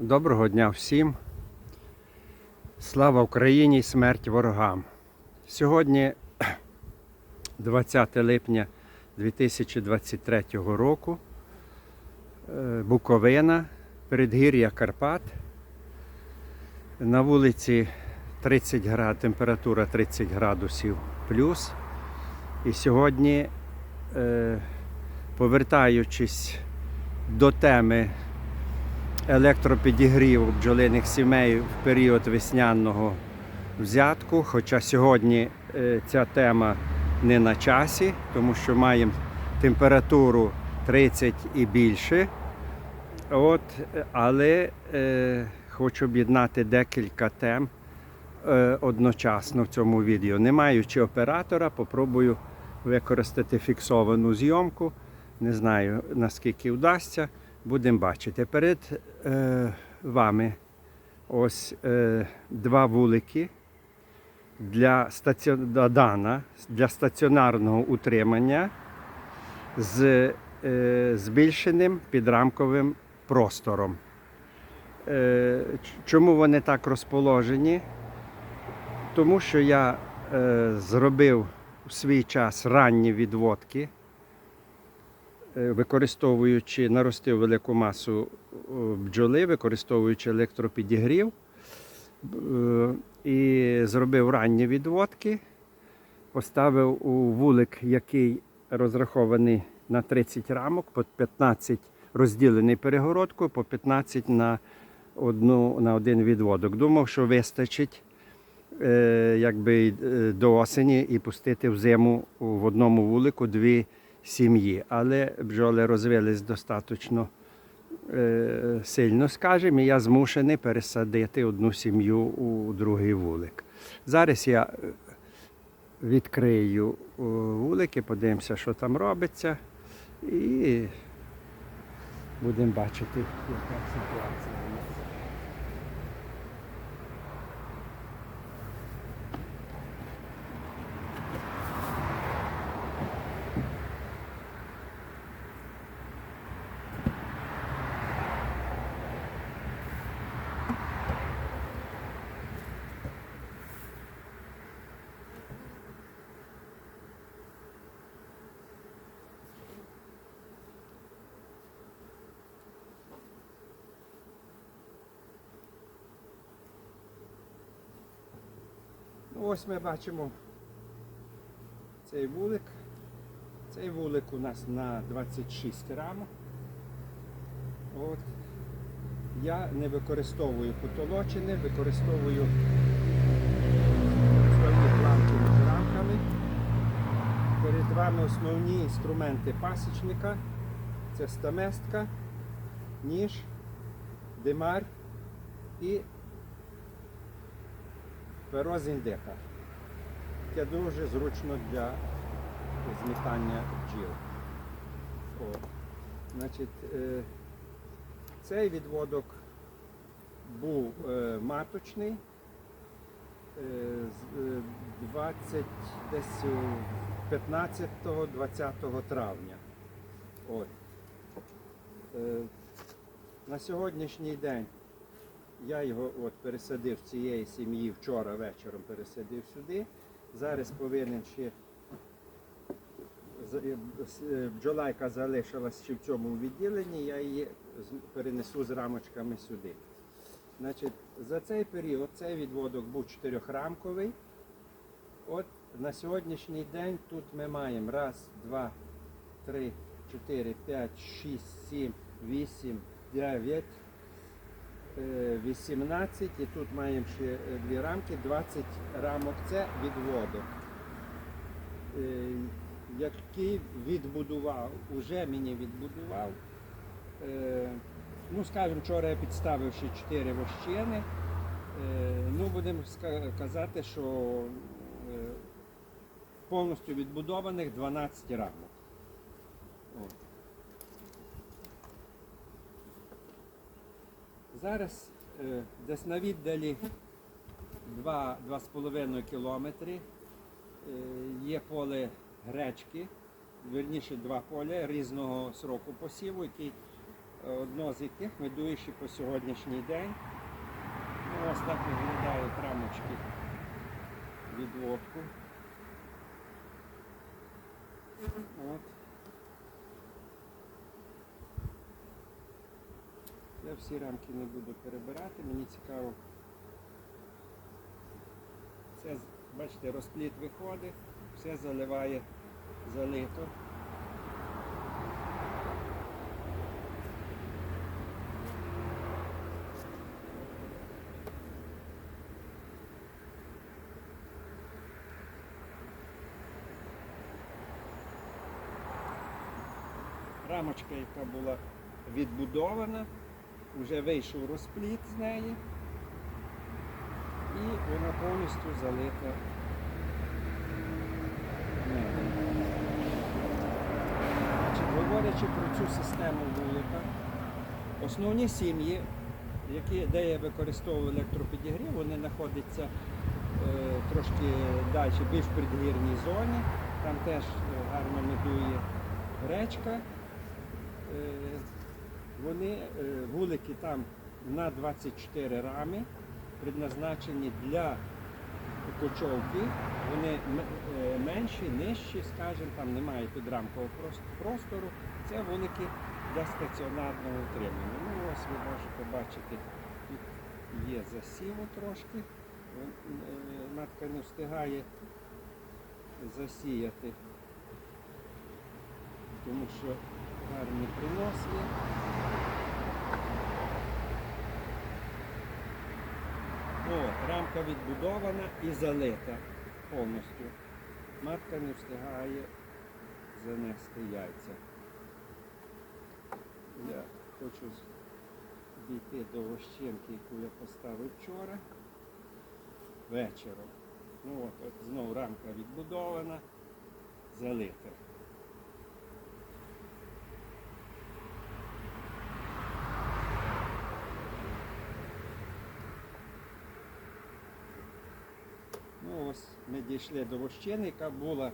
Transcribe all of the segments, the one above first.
Доброго дня всім. Слава Україні і смерть ворогам. Сьогодні 20 липня 2023 року. Е, Буковина, передгір'я Карпат. На вулиці 30 градусів, температура 30 градусів плюс. І сьогодні, е, повертаючись до теми електропідігріву бджолиних сімей в період весняного взятку. Хоча сьогодні е, ця тема не на часі, тому що маємо температуру 30 і більше. От, але е, хочу об'єднати декілька тем е, одночасно в цьому відео. Не маючи оператора, попробую використати фіксовану зйомку. Не знаю наскільки вдасться. Будемо бачити. Перед е, вами ось е, два вулики для, стаці... Дана, для стаціонарного утримання з е, збільшеним підрамковим простором. Е, чому вони так розположені? Тому що я е, зробив у свій час ранні відводки використовуючи, наростив велику масу е, бджоли, використовуючи електропідігрів, е, і зробив ранні відводки, поставив у вулик, який розрахований на 30 рамок, по 15 розділений перегородкою, по 15 на, одну, на один відводок. Думав, що вистачить е, якби, е, до осені і пустити в зиму в одному вулику дві сім'ї. Але бджоли розвились достатньо е, сильно, скажімо, і я змушений пересадити одну сім'ю у другий вулик. Зараз я е, відкрию е, вулики, подивимося, що там робиться, і будемо бачити, яка ситуація у нас. Ось ми бачимо цей вулик. Цей вулик у нас на 26 рамок. От. Я не використовую потолочини, використовую основні планки між рамками. Перед вами основні інструменти пасічника. Це стаместка, ніж, димар і перо з індика. Яке дуже зручно для змітання бджіл. Значить, е, цей відводок був е, маточний е, е, 20, десь 15-20 травня. От. Е, на сьогоднішній день я його от пересадив цієї сім'ї вчора вечором пересадив сюди. Зараз повинен ще е, е, бджола, яка залишилась ще в цьому відділенні, я її перенесу з рамочками сюди. Значить, за цей період цей відводок був чотирьохрамковий. От на сьогоднішній день тут ми маємо раз, два, три, чотири, п'ять, шість, сім, вісім, дев'ять. Е, 18 і тут маємо ще е, дві рамки, 20 рамок це відводок, е, який відбудував, уже мені відбудував. Е, Ну, скажімо, вчора я підставив ще 4 вощини. Ну, будемо казати, що повністю відбудованих 12 рамок. От. Зараз е, десь на віддалі 2-2,5 кілометри е, є поле гречки, верніше два поля різного сроку посіву, який одно з яких медує ще по сьогоднішній день. Ну, ось так виглядають рамочки відводку. От. Я всі рамки не буду перебирати, мені цікаво. Все, бачите, розпліт виходить, все заливає залито. Рамочка, яка була відбудована, вже вийшов розпліт з неї і вона повністю залита. Говорячи про цю систему вулика, основні сім'ї, які, де я використовую електропідігрів, вони знаходяться е, трошки далі, більш в предгірній зоні. Там теж гарно медує речка. Е, Вони, е, вулики там на 24 рами, предназначені для кочовки. Вони е, менші, нижчі, скажімо, там немає підрамкового простору. Це вулики для стаціонарного утримання. Ну ось ви можете бачити, тут є засіву трошки. Е, Матка не встигає засіяти, тому що гарний принос. О, рамка відбудована і залита повністю. Матка не встигає занести яйця. Я хочу дійти до вощенки, яку я поставив вчора вечором. Ну от, от знову рамка відбудована, залита. Ну ось ми дійшли до вощини, яка була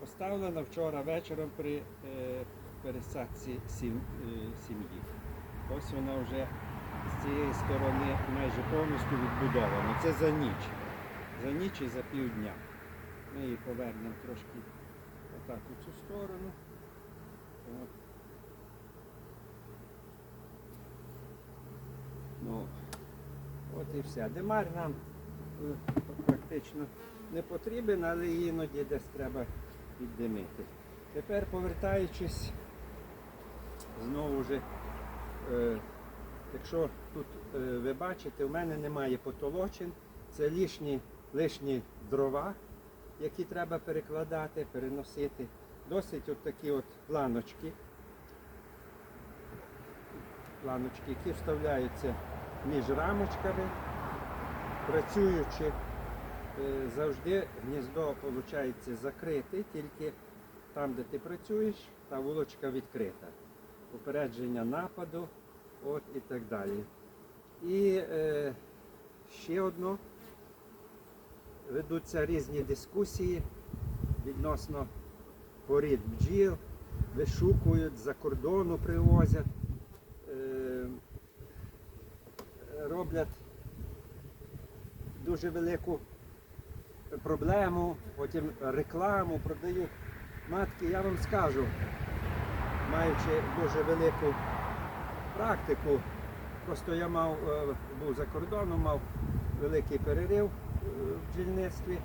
поставлена вчора вечором при е, пересадці е, сім'ї. Ось вона вже з цієї сторони майже повністю відбудована. Це за ніч. За ніч і за півдня. Ми її повернемо трошки отак у цю сторону. От. Ну, от і все. Димар нам е, практично не потрібен, але іноді десь треба віддимити. Тепер повертаючись знову ж, е, якщо тут е, ви бачите, у мене немає потолочин, це лишні, лишні дрова, які треба перекладати, переносити. Досить от такі от планочки, планочки, які вставляються між рамочками, працюючи завжди гніздо виходить закрите, тільки там, де ти працюєш, та вулочка відкрита. Попередження нападу от і так далі. І е, ще одно. Ведуться різні дискусії відносно порід бджіл, вишукують, за кордону привозять, е, роблять дуже велику проблему, потім рекламу продають. Матки, я вам скажу, маючи дуже велику практику, просто я мав, е, був за кордоном, мав великий перерив е, в бджільництві.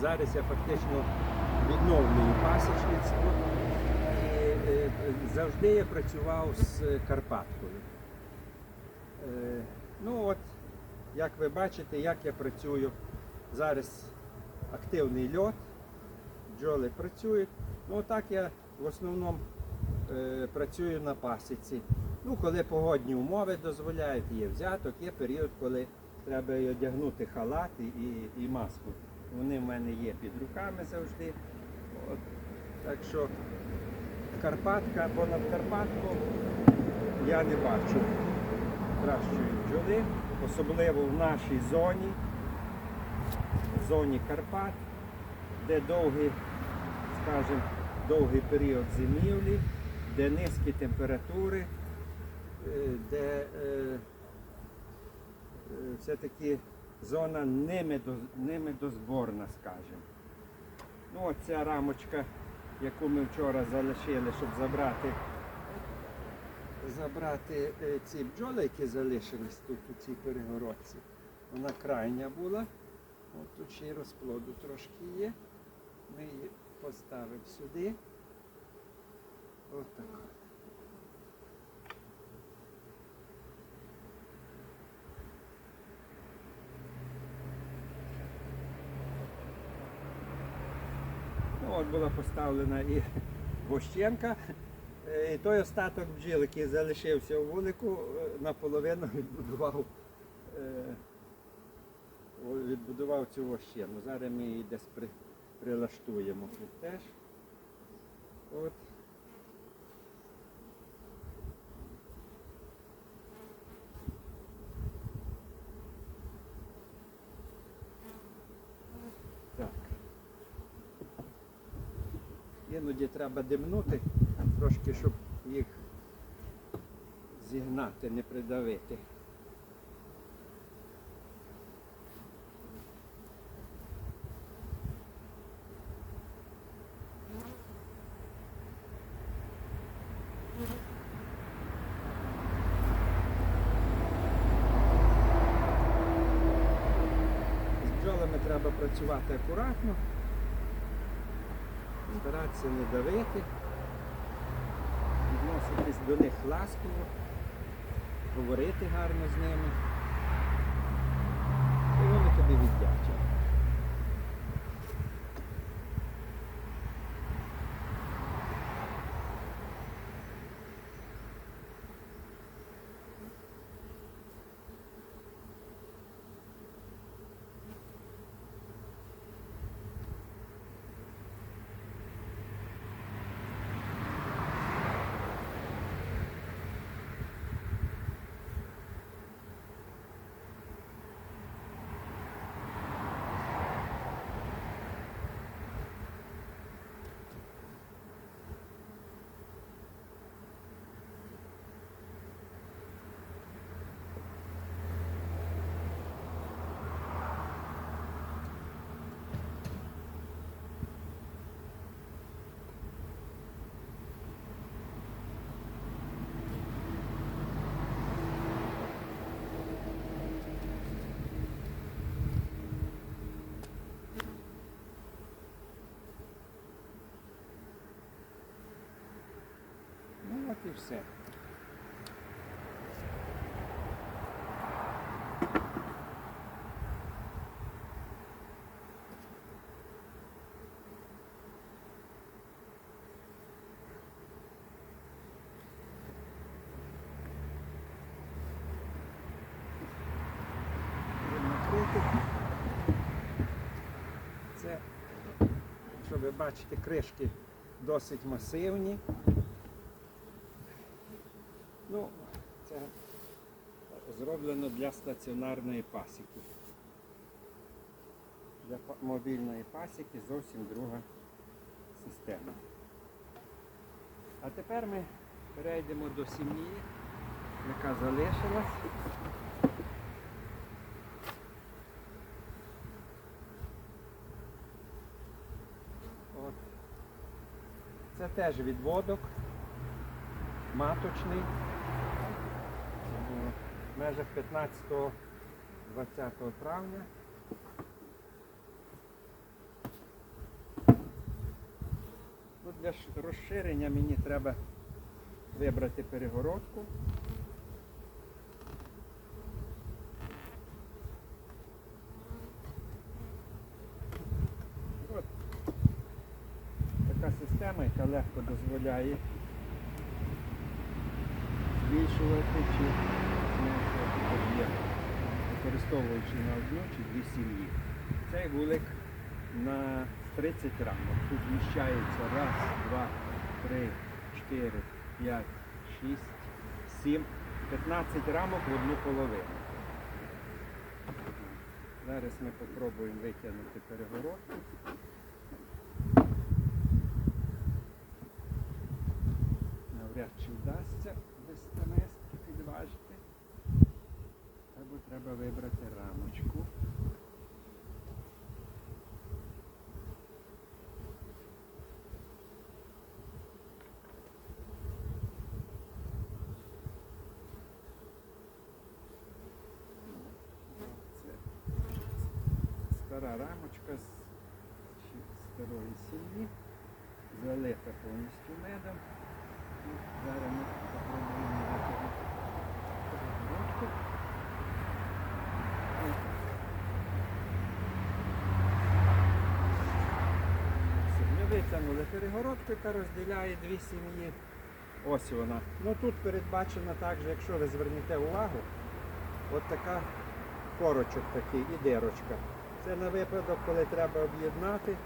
Зараз я фактично відновлюю пасічництво. І е, завжди я працював з Карпаткою. Ну от, як ви бачите, як я працюю. Зараз активний льот, бджоли працюють. Ну так я в основному е, працюю на пасіці. Ну, коли погодні умови дозволяють, є взяток, є період, коли треба одягнути халат і, і, і маску. Вони в мене є під руками завжди. От. Так що Карпатка або над Карпатку я не бачу кращої бджоли, особливо в нашій зоні, в зоні Карпат, де довгий, скажімо, довгий період зимівлі, де низькі температури, е, де е, е, все-таки зона немедо- немедозборна, скажімо. Ну, оця рамочка, яку ми вчора залишили, щоб забрати, забрати е, ці бджоли, які залишились тут у цій перегородці. Вона крайня була. От тут ще й розплоду трошки є. Ми її поставимо сюди. Отак. Ну, от була поставлена і вощенка. Е, І той остаток бджіл, який залишився у вулику, е, наполовину відбудував, відбудував цю вощену. Зараз ми її десь при, прилаштуємо тут теж. От. Іноді треба димнути, трошки, щоб їх зігнати, не придавити. З бджолами треба працювати акуратно, старатися не давити, відноситись до них ласково, говорити гарно з ними. І вони тобі віддячать. Ну от і все. Це, що ви бачите, кришки досить масивні. Ну, це зроблено для стаціонарної пасіки. Для мобільної пасіки зовсім друга система. А тепер ми перейдемо до сім'ї, яка залишилась. От. Це теж відводок маточний. В межах 15-20 травня. Ну, для розширення мені треба вибрати перегородку. Така система, яка легко дозволяє збільшувати чи використовуючи на одну чи дві сім'ї. Цей вулик на 30 рамок. Тут вміщається раз, два, три, чотири, п'ять, шість, сім, 15 рамок в одну половину. Зараз ми спробуємо витягнути перегородку. Навряд чи вдасться треба вибрати рамочку. Це стара рамочка з ще старої сім'ї, залита повністю медом. І зараз ми попробуємо Витягнули перегородку, яка розділяє дві сім'ї. Ось вона. Ну тут передбачено також, якщо ви звернете увагу, от така корочок такий і дирочка. Це на випадок, коли треба об'єднати.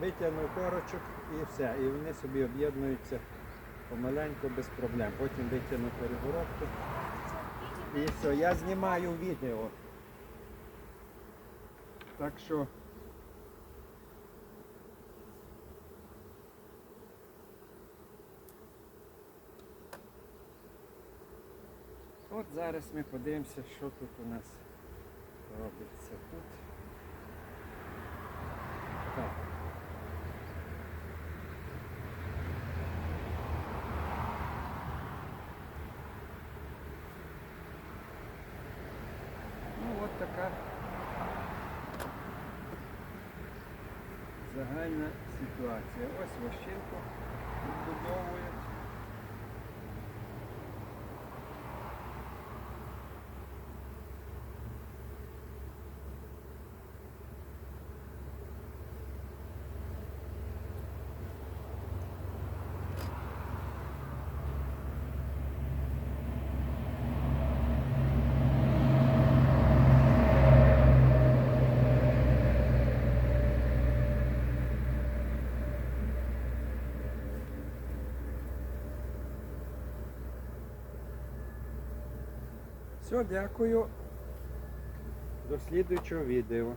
Витягнув корочок і все. І вони собі об'єднуються помаленьку без проблем. Потім витягну перегородку. І все, я знімаю відео. Так що От зараз ми подивимося, що тут у нас робиться тут. Так. Ну от така загальна ситуація. Ось вощинку відбудовують. Все, дякую. До слідуючого відео.